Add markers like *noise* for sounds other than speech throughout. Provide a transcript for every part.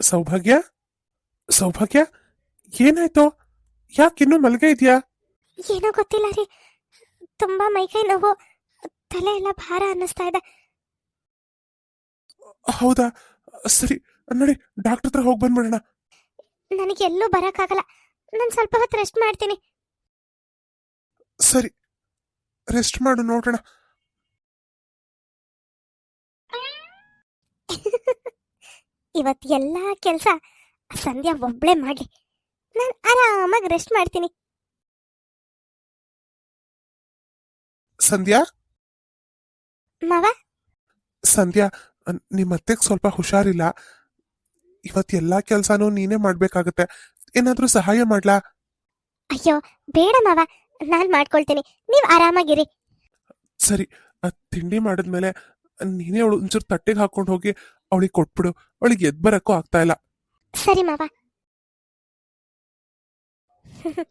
ಸೌಭಾಗ್ಯ? ಸೌಭಾಗ್ಯ? ಏನಾಯ್ತು? ಯಾಕಿನ್ನೂ ಮಲ್ಗೆ ಇದೆಯಾ ಏನೋ ಗೊತ್ತಿಲ್ಲ ರೀ. ತುಂಬಾ ಮೈಕೈ ನೋವು ತಲೆ ಎಲ್ಲ ಭಾರ ಅನ್ನಿಸ್ತಾ ಇದೆ. ಹೌದಾ? ಸರಿ ನೋಡಿ ಡಾಕ್ಟರ್ ಹತ್ರ ಹೋಗಿ ಬಂದ್ಬಿಡೋಣ. ನನಗೆ ಎಲ್ಲೂ ಬರಕ್ಕಾಗಲ್ಲ. ನಾನು ಸ್ವಲ್ಪ ಹೊತ್ತು ರೆಸ್ಟ್ ಮಾಡ್ತೀನಿ. ಸರಿ ರೆಸ್ಟ್ ಮಾಡು ನೋಡೋಣ. *laughs* ಇವತ್ತು ಎಲ್ಲಾ ಕೆಲಸ ಸಂಧ್ಯಾ ಒಬ್ಳೆ ಮಾಡ್ಲಿ. ನಾನು ಆರಾಮಾಗಿ ರೆಸ್ಟ್ ಮಾಡ್ತೀನಿ. ಸಂಧ್ಯಾ? ಮಾವ? ಸಂಧ್ಯಾ ನಿಮ್ಮ ನಿಮ್ ಅತ್ತೆಗ್ ಸ್ವಲ್ಪ ಹುಷಾರಿಲ್ಲ. ಇವತ್ ಎಲ್ಲಾ ಕೆಲ್ಸಾನು ನೀನೇ ಮಾಡ್ಬೇಕಾಗತ್ತೆ. ಏನಾದ್ರೂ ಸಹಾಯ ಮಾಡ್ಲಾ? ಅಯ್ಯೋ ಬೇಡ ಮಾವ. ನಾನ್ ಮಾಡ್ಕೊಳ್ತೀನಿ. ನೀವ್ ಆರಾಮಾಗಿರಿ. ಸರಿ ಆ ತಿಂಡಿ ಮಾಡಿದ್ಮೇಲೆ ನೀನೇ ಅವಳು ಒಂಚೂರು ತಟ್ಟೆಗೆ ಹಾಕೊಂಡು ಹೋಗಿ ಅವಳಿಗೆ ಕೊಟ್ಬಿಡು. ಅವಳಿಗೆ ಎದ್ ಬರಕ್ಕೂ ಆಗ್ತಾ ಇಲ್ಲ. ಸರಿ ಮಾವ. *laughs*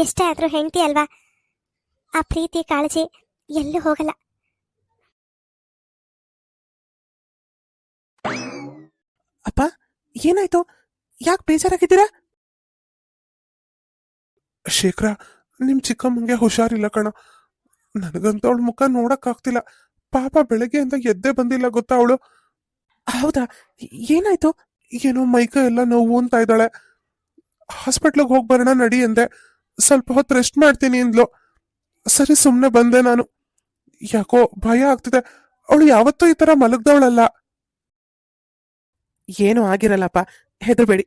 ಎಷ್ಟೇ ಆದ್ರೂ ಹೆಂಡತಿ ಅಲ್ವಾ? ಆ ಪ್ರೀತಿ ಕಾಳಜಿ ಎಲ್ಲೂ ಹೋಗಲ್ಲ. ಅಪ್ಪ ಏನಾಯ್ತು? ಯಾಕೆ ಬೇಜಾರಾಗಿದ್ದೀರಾ? ಶೇಖರ ನಿಮ್ ಚಿಕ್ಕಮ್ಮಂಗೆ ಹುಷಾರಿಲ್ಲ ಕಣ. ನನಗಂತ ಅವಳ ಮುಖ ನೋಡಕ್ ಆಗ್ತಿಲ್ಲ ಪಾಪ ಬೆಳಗ್ಗೆಯಿಂದ ಎದ್ದೇ ಬಂದಿಲ್ಲ ಗೊತ್ತಾ ಅವಳು? ಹೌದಾ? ಏನಾಯ್ತು? ಏನೋ ಮೈಕ ಎಲ್ಲ ನೋವು ಅಂತ ಇದ್ದಾಳೆ. ಹಾಸ್ಪಿಟ್ಲಿಗೆ ಹೋಗಿ ಬರೋಣ ನಡಿ ಅಂದೆ. ಸ್ವಲ್ಪ ಹೊತ್ತು ರೆಸ್ಟ್ ಮಾಡ್ತೀನಿ ಅಂದ್ಲು. ಸರಿ ಸುಮ್ಮನೆ ಬಂದೆ ನಾನು. ಯಾಕೋ ಭಯ ಆಗ್ತಿದೆ. ಅವಳು ಯಾವತ್ತೂ ಈ ತರ ಮಲಗ್ದವಳಲ್ಲ. ಏನೂ ಆಗಿರಲ್ಲಪ್ಪ. ಹೆದರ್ಬೇಡಿ.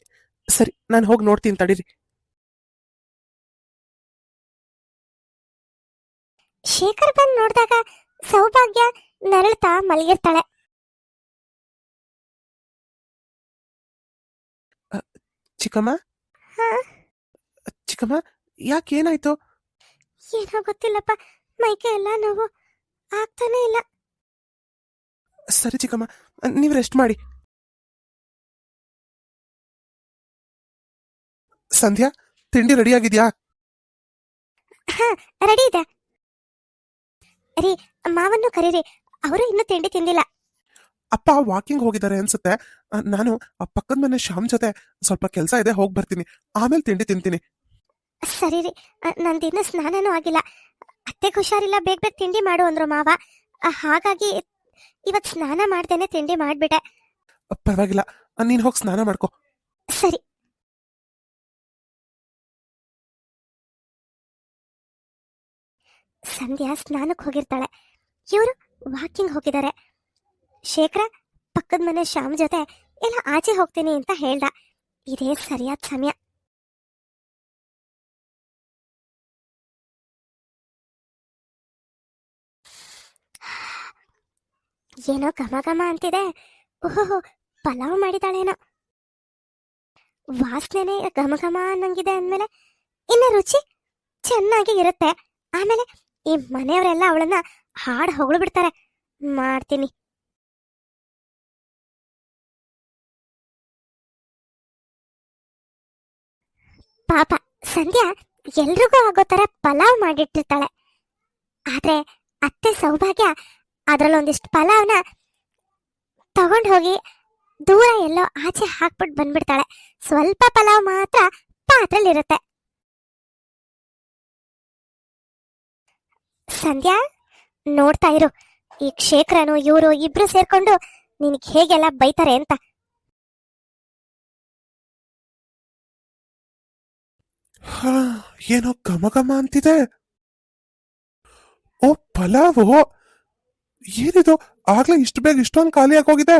ಸರಿ ನಾನು ಹೋಗಿ ನೋಡ್ತೀನಿ ತಡೀರಿ. ಶೇಖರ್ ಬಂದ್ ನೋಡಿದಾಗ ಸೌಭಾಗ್ಯ ನರಳ್ತಾ ಮಲಗಿರ್ತಾಳೆ. ಚಿಕ್ಕಮ್ಮ? ಹಾ? ಚಿಕ್ಕಮ್ಮ ಯಾಕೆ ಏನಾಯ್ತು? ಏನೋ ಗೊತ್ತಿಲ್ಲಪ್ಪ ಮೈಕೆ ಎಲ್ಲ ನೋವು ಆಗ್ತಾನೆ ಇಲ್ಲ. ಸರಿ ಚಿಕ್ಕಮ್ಮ ನೀವು ರೆಸ್ಟ್ ಮಾಡಿ. ಸಂಧ್ಯಾ ತಿಂಡಿ ರೆಡಿ ಆಗಿದ್ಯಾ? ರೆಡಿ ಇದೆ. ರೀ ಮಾವನ್ನು ಕರೀರಿ ಅವರು ಇನ್ನೂ ತಿಂಡಿ ತಿಂದಿಲ್ಲ. ಅಪ್ಪ ವಾಕಿಂಗ್ ಹೋಗಿದ್ದಾರೆ ಅನ್ಸುತ್ತೆ. ನಾನು ಆ ಪಕ್ಕದ ಮನೆ ಶ್ಯಾಮ್ ಜೊತೆ ಸ್ವಲ್ಪ ಕೆಲಸ ಇದೆ ಹೋಗಿ ಬರ್ತೀನಿ. ಆಮೇಲೆ ತಿಂಡಿ ತಿಂತೀನಿ. ಸರಿ ರೀ. ನಂದಿನ್ನ ಸ್ನಾನನೂ ಆಗಿಲ್ಲ. ಅತ್ತೆ ಹುಷಾರಿಲ್ಲ ಬೇಗ ಬೇಗ ತಿಂಡಿ ಮಾಡು ಅಂದ್ರು ಮಾವ. ಹಾಗಾಗಿ ಇವತ್ ಸ್ನಾನ ಮಾಡ್ದೇನೆ ತಿಂಡಿ ಮಾಡ್ಬಿಟ್ಟೆ. ಪರವಾಗಿಲ್ಲ. ನೀನ್ ಹೋಗಿ ಸ್ನಾನ ಮಾಡ್ಕೊ. ಸರಿ. ಸಂಧ್ಯಾ ಸ್ನಾನಕ್ಕೆ ಹೋಗಿರ್ತಾಳೆ. ಇವರು ವಾಕಿಂಗ್ ಹೋಗಿದ್ದಾರೆ. ಶೇಖರ, ಪಕ್ಕದ ಮನೆ ಶ್ಯಾಮ್ ಜೊತೆ ಎಲ್ಲ ಆಚೆ ಹೋಗ್ತೀನಿ ಅಂತ ಹೇಳ್ದ. ಇದೇ ಸರಿಯಾದ ಸಮಯ. ಏನೋ ಘಮ ಘಮ ಅಂತಿದೆ. ಓಹೋ ಪಲಾವ್ ಮಾಡಿದಾಳೇನೋ. ವಾಸನೆ ಘಮ ಘಮ ಅನ್ನಂಗಿದೆ ಅಂದ್ಮೇಲೆ ಇನ್ನು ರುಚಿ ಚೆನ್ನಾಗಿ ಇರುತ್ತೆ. ಆಮೇಲೆ ಈ ಮನೆಯವರೆಲ್ಲ ಅವಳನ್ನ ಹಾಡು ಹೊಗಳು ಬಿಡ್ತಾರೆ ಮಾಡ್ತೀನಿ. ಪಾಪ ಸಂಧ್ಯಾ ಎಲ್ರಿಗೂ ಆಗೋ ತರ ಪಲಾವ್ ಮಾಡಿಟ್ಟಿರ್ತಾಳೆ. ಆದ್ರೆ ಅತ್ತೆ ಸೌಭಾಗ್ಯ ಅದ್ರಲ್ಲೊಂದಿಷ್ಟು ಪಲಾವ್ನ ತಗೊಂಡ್ ಹೋಗಿ ದೂರ ಎಲ್ಲೋ ಆಚೆ ಹಾಕ್ಬಿಟ್ಟು ಬಂದ್ಬಿಡ್ತಾಳೆ. ಸ್ವಲ್ಪ ಪಲಾವ್ ಮಾತ್ರ ಪಾತ್ರೆಲಿರುತ್ತೆ. ಸಂಧ್ಯಾ, ನೋಡ್ತಾ ಇರು. ಈ ಕ್ಷೇತ್ರನು, ಇವರು ಇಬ್ರು ಸೇರ್ಕೊಂಡು ನಿನಗೆ ಹೇಗೆಲ್ಲ ಬೈತಾರೆ ಅಂತ. ಏನೋ ಘಮಘಮ ಘಮ ಅಂತಿದೆ. ಓ, ಪಲಾವು. ಏನಿದು? ಆಗ್ಲೇ ಇಷ್ಟು ಬೇಗ ಇಷ್ಟೊಂದು ಖಾಲಿ ಆಗೋಗಿದೆ.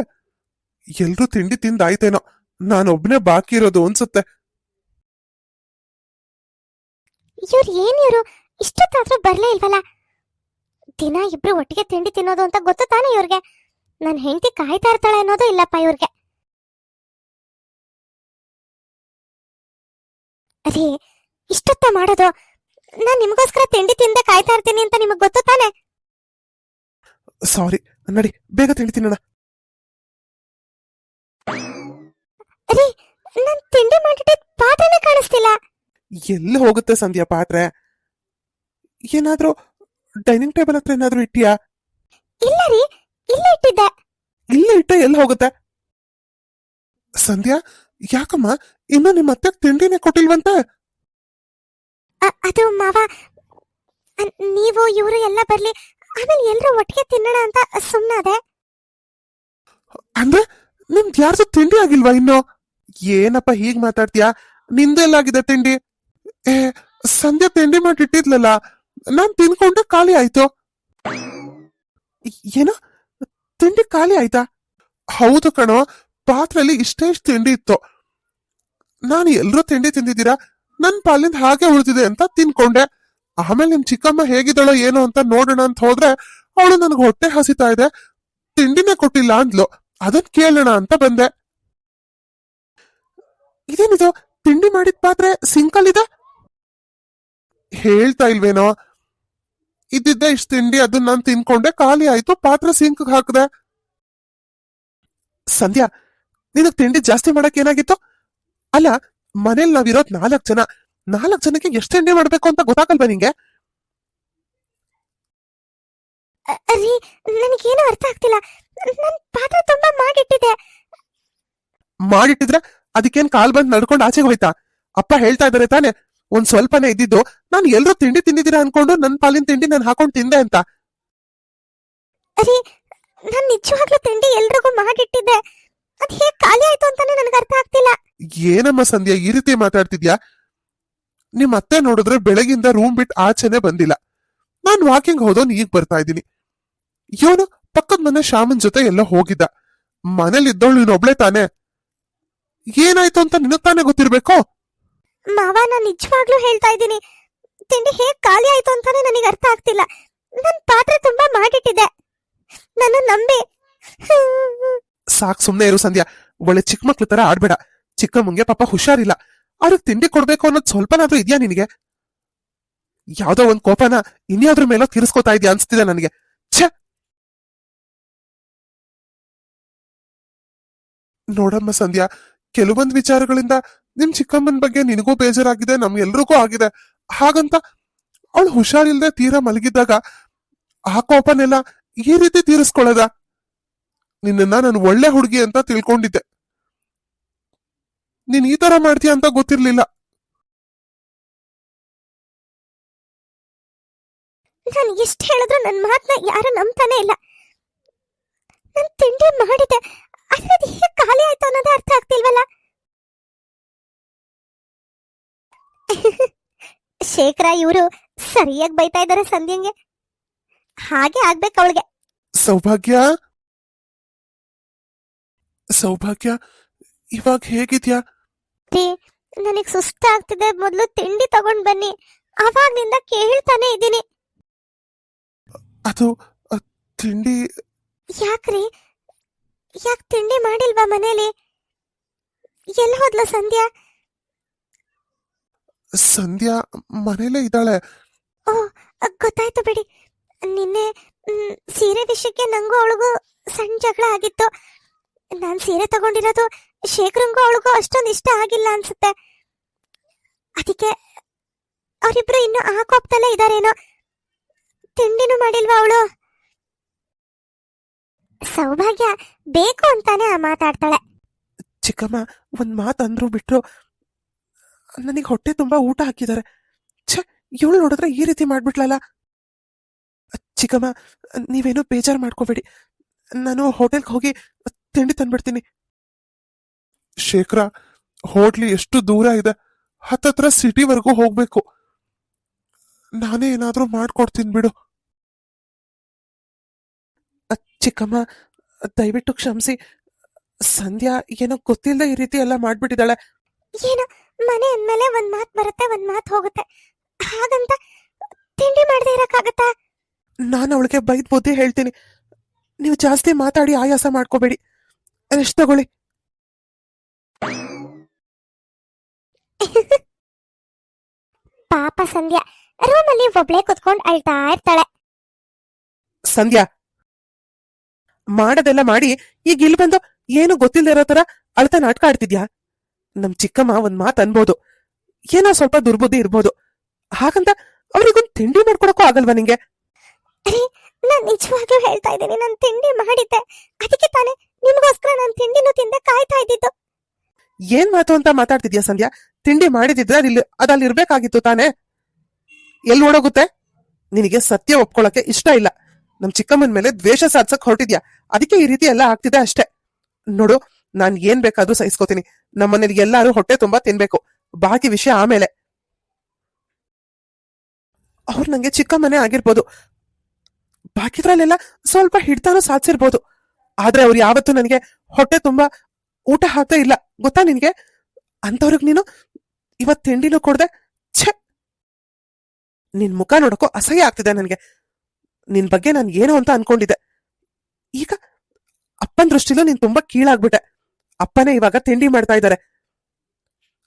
ಎಲ್ರೂ ತಿಂಡಿ ತಿಂದಾಯ್ತೇನೋ. ನಾನೊಬ್ನೇ ಬಾಕಿ ಇರೋದು ಅನ್ಸುತ್ತೆ. ಇವ್ರು ಏನ್ ಇವ್ರು? ಬರ್ಲೇ ಇಲ್ವಲ್ಲ? ದಿನ ಇಬ್ರು ಒಟ್ಟಿಗೆ ತಿಂಡಿ ತಿನ್ನೋದು ಅಂತ ಗೊತ್ತು ತಾನೇ ಇವ್ರಿಗೆ? ನನ್ನ ಹೆಂಡತಿ ಕಾಯ್ತಾ ಇರ್ತಾಳೆ ಅನ್ನೋದು ಇಲ್ಲಪ್ಪ ಇವ್ರಿಗೆ. ರೀ ಇಷ್ಟೊತ್ತ ಮಾಡೋದು? ನಾನ್ ನಿಮಗೋಸ್ಕರ ತಿಂಡಿ ತಿಂದೆ ಕಾಯ್ತಾ ಇರ್ತೀನಿ ಅಂತ ನಿಮಗ್ ಗೊತ್ತು ತಾನೆ? ಸಾರಿ ನಡಿ ಬೇಗ ತಿಂಡಿ ತಿನ್ನೋಣ. ರೀ ನಾನ್ ತಿಂಡಿ ಮಾಡಿಟ್ಟಿದ್ ಪಾತ್ರೆನೇ ಕಾಣಿಸ್ತಿಲ್ಲ. ಎಲ್ಲಿ ಹೋಗುತ್ತೆ ಸಂಧ್ಯಾ ಪಾತ್ರೆ? ಏನಾದ್ರೂ ಡೈನಿಂಗ್ ಟೇಬಲ್ ಹತ್ರ ಏನಾದ್ರೂ ಇಟ್ಟಿಯಾ? ಇಲ್ಲ ರೀ ಇಲ್ಲ ಇಟ್ಟಿದ್ದೆ. ಇಲ್ಲ ಇಟ್ಟ ಎಲ್ಲಿ ಹೋಗುತ್ತೆ? ಸಂಧ್ಯಾ ಯಾಕಮ್ಮ ಇನ್ನು ನಿಮ್ಮ ಅತ್ತೆ ತಿಂಡಿನೇ ಕೊಟ್ಟಿಲ್ವಂತೆ? ಅದು ಮಾವ ನೀವು, ಇವರು ಎಲ್ಲ ಬರ್ಲಿ, ಆಮೇಲೆ ಎಲ್ಲರೂ ಒಟ್ಟಿಗೆ ತಿನ್ನೋಣ ಅಂತ ಸುಮ್ಮನಾದೆ ಅಂದ್ರೆ, ನಿಮ್ದು ಯಾರ್ದು ತಿಂಡಿ ಆಗಿಲ್ವಾ ಇನ್ನು? ಏನಪ್ಪ ಹೀಗ್ ಮಾತಾಡ್ತೀಯಾ? ನಿಂದೆಲ್ಲಾಗಿದೆ ತಿಂಡಿ? ಏ, ಸಂಧ್ಯಾ ತಿಂಡಿ ಮಾಡಿಟ್ಟಿದ್ಲಲ್ಲ ನಾನ್ ತಿನ್ಕೊಂಡು ಖಾಲಿ ಆಯ್ತು. ಏನೋ? ತಿಂಡಿ ಖಾಲಿ ಆಯ್ತಾ? ಹೌದು ಕಣೋ ಪಾತ್ರೆಯಲ್ಲಿ ಇಷ್ಟೇ ಇಷ್ಟು ತಿಂಡಿ ಇತ್ತು. ನಾನು ಎಲ್ರೂ ತಿಂಡಿ ತಿಂದಿದ್ದೀರಾ? ನನ್ ಪಾಲಿಂದ ಹಾಗೆ ಉಳಿದಿದೆ ಅಂತ ತಿನ್ಕೊಂಡೆ. ಆಮೇಲೆ ನಿಮ್ ಚಿಕ್ಕಮ್ಮ ಹೇಗಿದ್ದಾಳೋ ಏನೋ ಅಂತ ನೋಡೋಣ ಅಂತ ಹೋದ್ರೆ ಅವಳು ನನ್ಗೆ ಹೊಟ್ಟೆ ಹಸಿತಾ ಇದೆ. ತಿಂಡಿನೇ ಕೊಟ್ಟಿಲ್ಲ ಅಂದ್ಲು. ಅದನ್ ಕೇಳೋಣ ಅಂತ ಬಂದೆ. ಇದೇನಿದು? ತಿಂಡಿ ಮಾಡಿದ ಪಾತ್ರೆ ಸಿಂಕಲ್ಲಿದೆ? ಹೇಳ್ತಾ ಇಲ್ವೇನೋ? ಇದ್ದಿದ್ದೆ ಇಷ್ಟು ತಿಂಡಿ ಅದನ್ನ ನಾನು ತಿನ್ಕೊಂಡೆ. ಖಾಲಿ ಆಯ್ತು. ಪಾತ್ರೆ ಸಿಂಕ್ ಹಾಕಿದೆ. ಸಂಧ್ಯಾ, ನಿನಗ್ ತಿಂಡಿ ಜಾಸ್ತಿ ಮಾಡಕ್ ಏನಾಗಿತ್ತು? ಅಲ್ಲ ಮನೇಲಿ ನಾವಿರೋದ್ ನಾಲ್ಕ್ ಜನ. ನಾಲ್ಕ್ ಜನಕ್ಕೆ ಎಷ್ಟು ಎಣ್ಣೆ ಮಾಡ್ಬೇಕು ಅಂತ ಗೊತ್ತಾಗಲ್ವಾ ನಿಂಗೆ? ರೀ ನನಗೇನು ಅರ್ಥ ಆಗ್ತಿಲ್ಲ. ನನ್ ಪಾತ್ರೆ ತುಂಬಾ ಮಾಡಿಟ್ಟಿದೆ. ಮಾಡಿಟ್ಟಿದ್ರೆ ಅದಕ್ಕೇನ್ ಕಾಲ್ ಬಂದ್ ನಡ್ಕೊಂಡು ಆಚೆಗೆ ಹೋಯ್ತಾ? ಅಪ್ಪ ಹೇಳ್ತಾ ಇದಾರೆ ತಾನೆ ಒಂದ್ ಸ್ವಲ್ಪನೇ ಇದ್ದಿದ್ದು ನಾನು ಎಲ್ರು ತಿಂಡಿ ತಿಂದಿದ್ದೀರಾ ಅನ್ಕೊಂಡು ನನ್ ಪಾಲಿನ ತಿಂಡಿ ನಾನು ಹಾಕೊಂಡ್ ತಿಂದೆ ಅಂತ. ರೀ ನಾನ್ ನಿಜವಾಗ್ಲೂ ತಿಂಡಿ ಎಲ್ರಿಗೂ ಮಾಡಿಟ್ಟಿದ್ದೆ. ಅದ್ ಹೇಗ್ ಖಾಲಿ ಆಯ್ತು ಅಂತಾನೆ ನನಗೆ ಅರ್ಥ ಆಗ್ತಿಲ್ಲ ಏನಮ್ಮ ಸಂಧ್ಯಾ ಈ ರೀತಿ ಮಾತಾಡ್ತಿದ್ಯಾ? ನಿಮ್ ಅತ್ತೆ ನೋಡಿದ್ರೆ ಬೆಳಗಿಂದ ರೂಮ್ ಬಿಟ್ಟು ಆಚೆನೆ ಬಂದಿಲ್ಲ. ನಾನ್ ವಾಕಿಂಗ್ ಹೋದೋನ್ ಈಗ ಬರ್ತಾ ಇದ್ದೀನಿ. ಇವನು ಪಕ್ಕದ ಮನೆ ಶ್ಯಾಮನ್ ಜೊತೆ ಎಲ್ಲ ಹೋಗಿದ್ದ. ಮನೇಲಿ ಇದ್ದವಳು ನೀನೊಬ್ಳೆ ತಾನೆ. ಏನಾಯ್ತು ಅಂತ ನಿನಗ್ ತಾನೇ ಗೊತ್ತಿರ್ಬೇಕು? ಮಾವ ನಾನ್ ನಿಜವಾಗ್ಲೂ ಹೇಳ್ತಾ ಇದ್ದೀನಿ. ತಿಂಡಿ ಹೇಗ್ ಖಾಲಿ ಆಯ್ತು ಅಂತಾನೆ ನನಗೆ ಅರ್ಥ ಆಗ್ತಿಲ್ಲ. ನನ್ ಪಾತ್ರೆ ತುಂಬಾ ಮಾಡಿಟ್ಟಿದೆ ನನ್ನ ನಂಬಿ. ಸಾಕ್ ಸುಮ್ನೆ ಇರು ಸಂಧ್ಯಾ. ಒಳ್ಳೆ ಚಿಕ್ಕ ಮಕ್ಳ ತರ ಆಡ್ಬೇಡ. ಚಿಕ್ಕಮ್ಮಂಗೆ ಪಾಪ ಹುಷಾರಿಲ್ಲ. ಅವ್ರಿಗೆ ತಿಂಡಿ ಕೊಡ್ಬೇಕು ಅನ್ನೋದು ಸ್ವಲ್ಪನಾದ್ರೂ ಇದ್ಯಾ ನಿನಗೆ? ಯಾವ್ದೋ ಒಂದ್ ಕೋಪನ ಇನ್ಯಾದ್ರ ಮೇಲೋ ತೀರಿಸ್ಕೊತಾ ಇದೆಯಾ ಅನ್ಸ್ತಿದೆ ನನಗೆ. ಛೆ! ನೋಡಮ್ಮ ಸಂಧ್ಯಾ, ಕೆಲವೊಂದ್ ವಿಚಾರಗಳಿಂದ ನಿಮ್ ಚಿಕ್ಕಮ್ಮನ ಬಗ್ಗೆ ನಿನಗೂ ಬೇಜಾರಾಗಿದೆ ನಮ್ಗೆಲ್ರಿಗೂ ಆಗಿದೆ. ಹಾಗಂತ ಅವಳು ಹುಷಾರಿಲ್ದೆ ತೀರಾ ಮಲಗಿದ್ದಾಗ ಆ ಕೋಪನೆಲ್ಲ ಈ ರೀತಿ ತೀರಿಸ್ಕೊಳ್ಳೋದ ನಿನ್ನನ್ನ ನಾನು ಒಳ್ಳೆ ಹುಡುಗಿ ಅಂತ ತಿಳ್ಕೊಂಡಿದ್ದೆ. ನೀನ್ ಈ ತರ ಮಾಡ್ತೀಯ ಅಂತ ಗೊತ್ತಿರ್ಲಿಲ್ಲ. ನಾನು ಎಷ್ಟು ಹೇಳಿದ್ರು ನನ್ನ ಮಾತನ್ನ ಯಾರು ನಂಬ್ತಾನೆ ಇಲ್ಲ. ನನ್ ತಿಂಡಿ ಮಾಡಿದೆ ಆದ್ರೆ ಅದು ಹೇಗೆ ಖಾಲಿ ಆಯ್ತು ಅನ್ನೋದೇ ಅರ್ಥ ಆಗ್ತಿಲ್ವಲ್ಲ? ಶೇಖರ ಇವರು ಸರಿಯಾಗಿ ಬೈತಾ ಇದ್ದಾರೆ ಸಂಧ್ಯಂಗೆ. ಹಾಗೆ ಆಗ್ಬೇಕು ಅವಳಿಗೆ. ಸೌಭಾಗ್ಯ? ಸೌಭಾಗ್ಯ ಇವಾಗ ಹೇಗಿದ್ಯಾ? ನನಗೆ ಸುಸ್ತಾಗ್ತಿದೆ. ಮೊದಲು ತಿಂಡಿ ತಗೊಂಡ್ ಬನ್ನಿ. ಅವಾಗ್ನಿಂದ ಕೇಳ್ತಾನೆ ಇದ್ದೀನಿ. ಅದು ಅ, ತಿಂಡಿ? ಯಾಕ್ರಿ? ಯಾಕೆ ತಿಂಡಿ ಮಾಡಿಲ್ವಾ ಮನೇಲಿ? ಎಲ್ಲಿ ಹೋದ್ಲು ಸಂಧ್ಯಾ? ಸಂಧ್ಯಾ ಮನೇಲೇ ಇದ್ದಾಳೆ. ಓ ಗೊತ್ತಾಯ್ತು ಬಿಡಿ. ನಿನ್ನೆ ಮ್, ಸೀರೆ ವಿಷಯಕ್ಕೆ ನಂಗೂ ಅವಳಿಗೂ ಸಣ್ಣ ಜಗಳ ಆಗಿತ್ತು. ನಾನ್ ಸೀರೆ ತಗೊಂಡಿರೋದು ಶೇಖರಂಗೂ ಅವಳಿಗೂ ಅಷ್ಟೊಂದು ಇಷ್ಟ ಆಗಿಲ್ಲ ಅನ್ಸುತ್ತೆ. ಅದಕ್ಕೆ ಅವರಿಬ್ರು ಇನ್ನು ಆ ಕೋಪದಲ್ಲೇ ಇದಾರೇನೋ? ತಿಂಡಿನೂ ಮಾಡಿಲ್ವಾ ಅವಳು? ಸೌಭಾಗ್ಯ ಬೇಕು ಅಂತಾನೆ ಆ ಮಾತಾಡ್ತಾಳೆ. ಚಿಕ್ಕಮ್ಮ, ಒಂದ್ ಮಾತು ಅಂದ್ರು ಬಿಟ್ರು ನನಗೆ ಹೊಟ್ಟೆ ತುಂಬಾ ಊಟ ಹಾಕಿದ್ದಾರೆ. ಛೆ, ಇವಳು ನೋಡಿದ್ರೆ ಈ ರೀತಿ ಮಾಡ್ಬಿಟ್ಲಲ್ಲ? ಚಿಕ್ಕಮ್ಮ, ನೀವೇನೋ ಬೇಜಾರು ಮಾಡ್ಕೋಬೇಡಿ. ನಾನು ಹೋಟೆಲ್ಗೆ ಹೋಗಿ ತಿಂಡಿ ತಂದ್ಬಿಡ್ತೀನಿ. ಶೇಖರ ಹೋಟ್ಲಿ ಎಷ್ಟು ದೂರ ಇದೆ. ಹತ್ತತ್ರ ಸಿಟಿವರೆಗೂ ಹೋಗ್ಬೇಕು. ನಾನೇ ಏನಾದ್ರೂ ಮಾಡ್ಕೊಡ್ತೀನಿ ಬಿಡು. ಚಿಕ್ಕಮ್ಮ ದಯವಿಟ್ಟು ಕ್ಷಮಿಸಿ. ಸಂಧ್ಯಾ ಏನೋ ಗೊತ್ತಿಲ್ಲದೆ ಈ ರೀತಿ ಎಲ್ಲ ಮಾಡ್ಬಿಟ್ಟಿದ್ದಾಳೆ. ಏನು ಮನೆ ಅಂದ್ಮೇಲೆ ಒಂದ್ ಮಾತ್ ಬರುತ್ತೆ ಒಂದ್ ಮಾತ್ ಹೋಗುತ್ತೆ. ಹಾಗಂತ ತಿಂಡಿ ಮಾಡದೆ ಇರಕ್ಕಾಗತ್ತಾ? ನಾನು ಅವಳಿಗೆ ಬೈದ್ ಬುದ್ಧಿ ಹೇಳ್ತೀನಿ. ನೀವು ಜಾಸ್ತಿ ಮಾತಾಡಿ ಆಯಾಸ ಮಾಡ್ಕೋಬೇಡಿ. ರೆಸ್ಟ್ ತಗೊಳ್ಳಿ. ಪಾಪ ಸಂಧ್ಯಾ ರೂಮಲ್ಲಿ ಒಬ್ಳೆ ಕುತ್ಕೊಂಡ್ ಅಳ್ತಾ ಇರ್ತಾಳೆ. ಸಂಧ್ಯಾ ಮಾಡದೆಲ್ಲ ಮಾಡಿ ಈಗ ಇಲ್ಲಿ ಬಂದು ಏನು ಗೊತ್ತಿಲ್ಲದೆ ಇರೋ ತರ ಅಳ್ತಾ ನಾಟಕ ಆಡ್ತಿದ್ಯಾ? ನಮ್ ಚಿಕ್ಕಮ್ಮ ಒಂದ್ ಮಾತ್ ಅನ್ಬೋದು. ಏನೋ ಸ್ವಲ್ಪ ದುರ್ಬುದ್ಧಿ ಇರ್ಬೋದು. ಹಾಗಂತ ಅವ್ರಿಗೊಂದ್ ತಿಂಡಿ ಮಾಡ್ಕೊಡಕ್ಕೂ ಆಗಲ್ವಾ ನಿಂಗೆ? ಅರೆ ನಾನ್ ನಿಜವಾಗ್ಲೂ ಹೇಳ್ತಾ ಇದ್ದೀನಿ ನಾನ್ ತಿಂಡಿ ಮಾಡಿದ್ದೆ. ಅದಕ್ಕೆ ತಾನೇ ನಿಮ್ಗೋಸ್ಕರ ನಾನ್ ತಿಂಡಿನೂ ತಿಂದೆ ಕಾಯ್ತಾ ಇದ್ದಿದ್ದು. ಏನ್ ಮಾತು ಅಂತ ಮಾತಾಡ್ತಿದ್ಯಾ ಸಂಧ್ಯಾ? ತಿಂಡಿ ಮಾಡಿದಿದ್ರೆ ಅದಿಲ್ಲಿ ಅದಲ್ಲಿ ಇರ್ಬೇಕಾಗಿತ್ತು ತಾನೇ? ಎಲ್ಲಿ ಓಡೋಗುತ್ತೆ? ನಿನಗೆ ಸತ್ಯ ಒಪ್ಕೊಳಕ್ಕೆ ಇಷ್ಟ ಇಲ್ಲ. ನಮ್ ಚಿಕ್ಕಮ್ಮನ ಮೇಲೆ ದ್ವೇಷ ಸಾಧಿಸಕ್ ಹೊರಟಿದ್ಯಾ? ಅದಕ್ಕೆ ಈ ರೀತಿ ಎಲ್ಲ ಆಗ್ತಿದೆ ಅಷ್ಟೇ. ನೋಡು, ನಾನ್ ಏನ್ ಬೇಕಾದ್ರೂ ಸಹಿಸ್ಕೋತೀನಿ. ನಮ್ಮನೇಲಿ ಎಲ್ಲಾರು ಹೊಟ್ಟೆ ತುಂಬಾ ತಿನ್ಬೇಕು. ಬಾಕಿ ವಿಷಯ ಆಮೇಲೆ. ಅವ್ರು ನಂಗೆ ಚಿಕ್ಕಮ್ಮನೆ ಆಗಿರ್ಬೋದು. ಬಾಕಿದ್ರಲ್ಲೆಲ್ಲ ಸ್ವಲ್ಪ ಹಿಡ್ತಾನು ಸಾಧಿಸಿರ್ಬೋದು. ಆದ್ರೆ ಅವ್ರು ಯಾವತ್ತೂ ನನಗೆ ಹೊಟ್ಟೆ ತುಂಬಾ ಊಟ ಹಾಕ್ತಾ ಇಲ್ಲ. ಗೊತ್ತಾ ನಿನ್ಗೆ? ಅಂತವ್ರಿಗೆ ನೀನು ಇವತ್ ತಿಂಡಿನೂ ಕೊಡ್ದೆ, ಛೆ! ನಿನ್ ಮುಖ ನೋಡಕ್ಕೋ ಅಸಹ್ಯ ಆಗ್ತಿದೆ ನನಗೆ. ನಿನ್ ಬಗ್ಗೆ ನಾನು ಏನು ಅಂತ ಅನ್ಕೊಂಡಿದ್ದೆ. ಈಗ ಅಪ್ಪನ ದೃಷ್ಟಿಲೂ ನೀನ್ ತುಂಬಾ ಕೀಳಾಗ್ಬಿಟ್ಟೆ. ಅಪ್ಪನೇ ಇವಾಗ ತಿಂಡಿ ಮಾಡ್ತಾ ಇದ್ದಾರೆ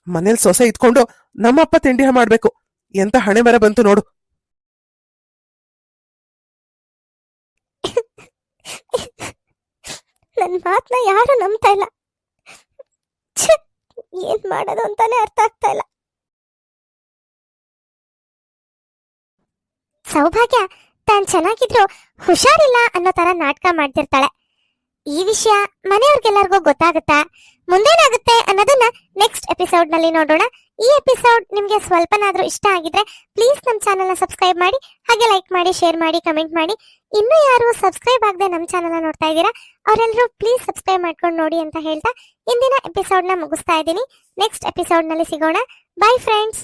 ಮನೇಲಿ ಸೊಸೆ ಇದ್ಕೊಂಡು ನಮ್ಮಪ್ಪ ತಿಂಡಿ ಮಾಡ್ಬೇಕು. ಎಂತ ಹಣೆ ಬರ ಬಂತು ನೋಡು. *laughs* ನನ್ ಮಾತ್ನ ಯಾರು ನಂಬ್ತಾ ಇಲ್ಲ. ಏನ್ ಮಾಡೋದು ಅಂತಾನೆ ಅರ್ಥ ಆಗ್ತಾ ಇಲ್ಲ. ಸೌಭಾಗ್ಯ ತಾನ್ ಚೆನ್ನಾಗಿದ್ರು ಹುಷಾರಿಲ್ಲ ಅನ್ನೋ ತರ ನಾಟಕ ಮಾಡ್ತಿರ್ತಾಳೆ. ಈ ವಿಷಯ ಮನೆಯವ್ರಿಗೆಲ್ಲರಿಗೂ ಗೊತ್ತಾಗುತ್ತಾ? ಮುಂದೇನಾಗುತ್ತೆ ಅನ್ನೋದನ್ನ ನೆಕ್ಸ್ಟ್ ಎಪಿಸೋಡ್ನಲ್ಲಿ ನೋಡೋಣ. ಈ ಎಪಿಸೋಡ್ ನಿಮ್ಗೆ ಸ್ವಲ್ಪನಾದ್ರೂ ಇಷ್ಟ ಆಗಿದ್ರೆ ಪ್ಲೀಸ್ ನಮ್ಮ ಚಾನೆಲ್ ಸಬ್ಸ್ಕ್ರೈಬ್ ಮಾಡಿ, ಹಾಗೆ ಲೈಕ್ ಮಾಡಿ ಶೇರ್ ಮಾಡಿ ಕಮೆಂಟ್ ಮಾಡಿ. ಇನ್ನೂ ಯಾರು ಸಬ್ಸ್ಕ್ರೈಬ್ ಆಗದೆ ನಮ್ಮ ಚಾನೆಲ್ ನೋಡ್ತಾ ಇದ್ದೀರಾ ಅವರೆಲ್ಲರೂ ಪ್ಲೀಸ್ ಸಬ್ಸ್ಕ್ರೈಬ್ ಮಾಡ್ಕೊಂಡು ನೋಡಿ ಅಂತ ಹೇಳ್ತಾ ಇಂದಿನ ಎಪಿಸೋಡ್ನ ಮುಗಿಸ್ತಾ ಇದ್ದೀನಿ. ನೆಕ್ಸ್ಟ್ ಎಪಿಸೋಡ್ನಲ್ಲಿ ಸಿಗೋಣ. By friends